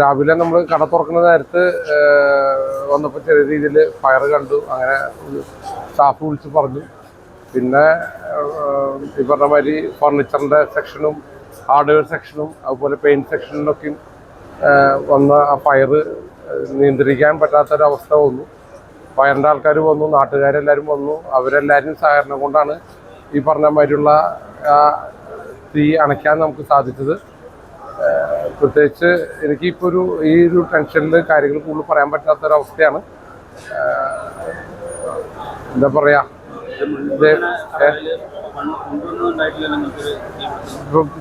രാവിലെ നമ്മൾ കട തുറക്കുന്ന നേരത്ത് വന്നപ്പോൾ ചെറിയ രീതിയിൽ ഫയർ കണ്ടു. അങ്ങനെ സ്റ്റാഫ് വിളിച്ച് പറഞ്ഞു. പിന്നെ ഈ പറഞ്ഞ മാതിരി ഫർണിച്ചറിന്റെ സെക്ഷനും ഹാർഡ്വെയർ സെക്ഷനും അതുപോലെ പെയിന്റ് സെക്ഷനിലൊക്കെയും വന്ന ആ ഫയർ നിയന്ത്രിക്കാൻ പറ്റാത്തൊരവസ്ഥ വന്നു. ഫയറിന്റെ ആൾക്കാർ വന്നു നാട്ടുകാരെല്ലാവരും വന്നു. അവരെല്ലാവരും സഹകരണം കൊണ്ടാണ് ഈ പറഞ്ഞ മാതിരിയുള്ള തീ അണയ്ക്കാൻ നമുക്ക് സാധിച്ചത്. പ്രത്യേകിച്ച് എനിക്കിപ്പോൾ ഒരു ഈ ഒരു ടെൻഷനിൽ കാര്യങ്ങൾ കൂടുതൽ പറയാൻ ഒരു അവസ്ഥയാണ് എന്താ പറയാ?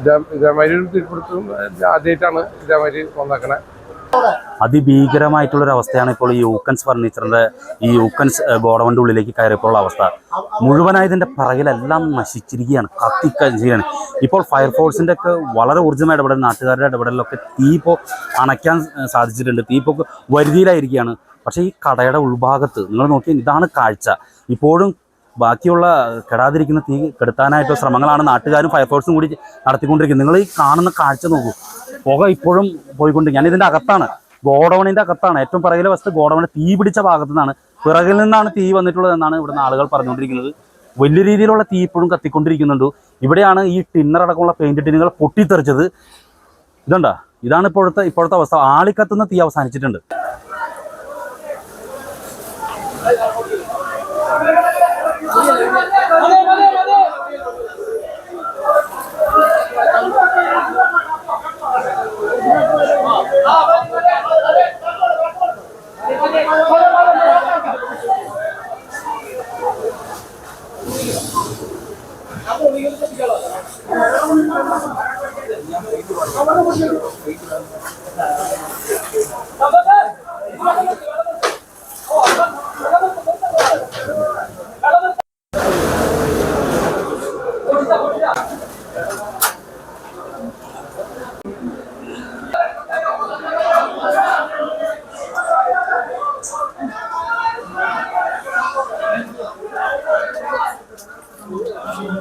അതിഭീകരമായിട്ടുള്ള ഇതേമാതിരി ഒരു തീർപ്പെടുത്തും ആദ്യമായിട്ടാണ് ഇതേമാതിരി വന്നേക്കണേ. അതിഭീകരമായിട്ടുള്ളൊരു അവസ്ഥയാണ് ഇപ്പോൾ ഈ യൂക്കൻസ് ഫർണിച്ചറിന്റെ ഈ യൂക്കൻസ് ഗോഡവന്റെ ഉള്ളിലേക്ക് കയറിയപ്പോഴുള്ള അവസ്ഥ. മുഴുവനായി പറകിലെല്ലാം പിറകിലെല്ലാം നശിച്ചിരിക്കുകയാണ് കത്തിക്കരിയാണ് ഇപ്പോൾ ഫയർഫോഴ്സിന്റെ ഒക്കെ വളരെ ഊർജമായ ഇടപെടൽ നാട്ടുകാരുടെ ഇടപെടലിലൊക്കെ തീ ഇപ്പോൾ അണയ്ക്കാൻ സാധിച്ചിട്ടുണ്ട്. തീ ഇപ്പോൾ വരുതിയിലായിരിക്കുകയാണ്. പക്ഷേ ഈ കടയുടെ ഉൾഭാഗത്ത് നിങ്ങൾ നോക്കി ഇതാണ് കാഴ്ച. ഇപ്പോഴും ബാക്കിയുള്ള കെടാതിരിക്കുന്ന തീ കെടുത്താനായിട്ടുള്ള ശ്രമങ്ങളാണ് നാട്ടുകാരും ഫയർഫോഴ്സും കൂടി നടത്തിക്കൊണ്ടിരിക്കുന്നത്. നിങ്ങൾ ഈ കാണുന്ന കാഴ്ച നോക്കൂ. പുക ഇപ്പോഴും പോയിക്കൊണ്ട് ഞാൻ ഇതിന്റെ അകത്താണ്. ഗോഡൗണിന്റെ അകത്താണ്. ഏറ്റവും പിറകിലെ വസ്തു ഗോഡൗണിന്റെ തീ പിടിച്ച ഭാഗത്തു നിന്നാണ് പിറകിൽ നിന്നാണ് തീ വന്നിട്ടുള്ളത് എന്നാണ് ഇവിടുന്ന് ആളുകൾ പറഞ്ഞുകൊണ്ടിരിക്കുന്നത്. വലിയ രീതിയിലുള്ള തീ ഇപ്പോഴും കത്തിക്കൊണ്ടിരിക്കുന്നുണ്ട്. ഇവിടെയാണ് ഈ ടിന്നർ അടക്കമുള്ള പെയിന്റ് ടിന്നുകൾ പൊട്ടിത്തെറിച്ചത്. ഇതുണ്ട? ഇതാണ് ഇപ്പോഴത്തെ ഇപ്പോഴത്തെ അവസ്ഥ. ആളിക്കത്തുന്ന തീ അവസാനിച്ചിട്ടുണ്ട്.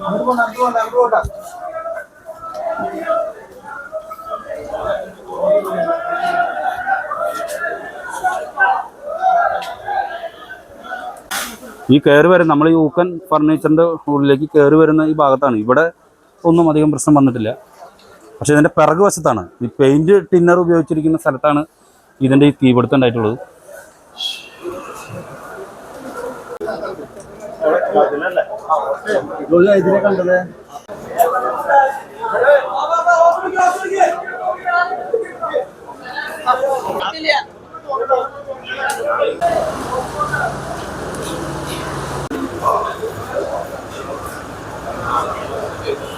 Anggota, anggota, anggota. ഈ കയറി വരുന്ന നമ്മൾ ഈ ഊക്കൻ ഫർണിച്ചറിന്റെ ഉള്ളിലേക്ക് കയറി വരുന്ന ഈ ഭാഗത്താണ്. ഇവിടെ ഒന്നും അധികം പ്രശ്നം വന്നിട്ടില്ല. പക്ഷെ ഇതിന്റെ പിറകു വശത്താണ്. ഈ പെയിന്റ് ടിന്നർ ഉപയോഗിച്ചിരിക്കുന്ന സ്ഥലത്താണ് ഇതിന്റെ ഈ തീപിടുത്തം ഉണ്ടായിട്ടുള്ളത്.